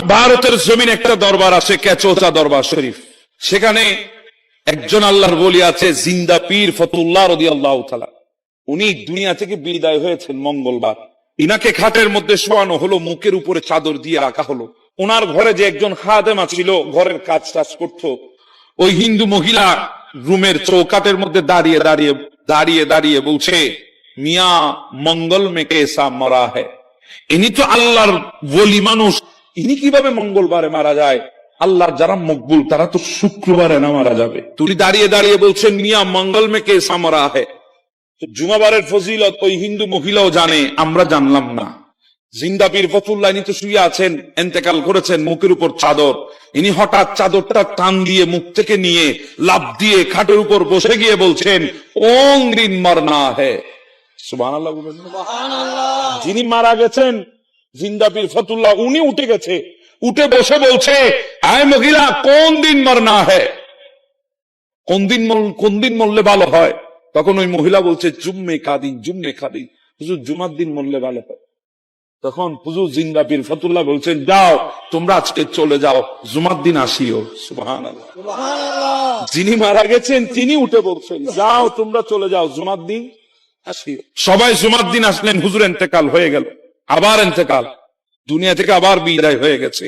ভারতের জমিন একটা দরবার আছে ক্যাচোচা দরবার শরীফ। সেখানে একজন আল্লাহর বলি আছে, জিন্দা পীর ফতুল্লাহ রদি আল্লাহ উনি দুনিয়া থেকে বিদায় হয়েছেন মঙ্গলবার। ইনাকে খাটের মধ্যে শোয়ানো হলো, মুখের উপরে চাদর দিয়ে রাখা হলো। ওনার ঘরে যে একজন খাদেমা ছিল, ঘরের কাজ টাজ করতো। ওই হিন্দু মহিলা রুমের চৌকাটের মধ্যে দাঁড়িয়ে দাঁড়িয়ে দাঁড়িয়ে দাঁড়িয়ে বলছে, মিয়া, মঙ্গল মে কেসা মরা হ্যায়। ইনি তো আল্লাহর বলি মানুষ। ইনি কীভাবে মঙ্গলবারে মারা যায়? আল্লাহর যারা মকবুল তারা তো শুক্রবারে না মারা যাবে। তুমি দাঁড়িয়ে দাঁড়িয়ে বলছেন মিয়া মঙ্গল মে কে সামরা হে? জুমাবারের ফজিলত ওই হিন্দু মহিলাও জানে আমরা জানলাম না। জিন্দা পীর ফতুল্লাহ ইনি তো শুয়ে আছেন এন্তেকাল করেছেন মুখের উপর চাদর। ইনি হঠাৎ চাদরটা টান দিয়ে মুখ থেকে নিয়ে লাভ দিয়ে খাটের উপর বসে গিয়ে বলছেন ওং রিন মারনা হে। সুবহানাল্লাহ। যিনি মারা গেছেন জিন্দাবির ফতুল্লাহ উনি উঠে গেছে। উঠে বসে বলছে আয় মহিলা কোন দিন মরনা হয়? কোন দিন কোন দিন মরলে ভালো হয়? তখন ওই মহিলা বলছে জুম্মে কাদিন জুম্মে কাদিন। হুজুর জুমার দিন মরলে ভালো হয়। তখন হুজুর জিন্দাবির ফতুল্লাহ বলছেন যাও তোমরা আজকে চলে যাও জুমার দিন আসিও। সুবহান যিনি মারা গেছেন তিনি উঠে বলছেন যাও তোমরা চলে যাও জুমার দিন আসিও। সবাই জুমার দিন আসলেন হুজুর এন্তেকাল হয়ে গেল। আবার এন্তেকাল দুনিয়া থেকে আবার বিদায় হয়ে গেছে।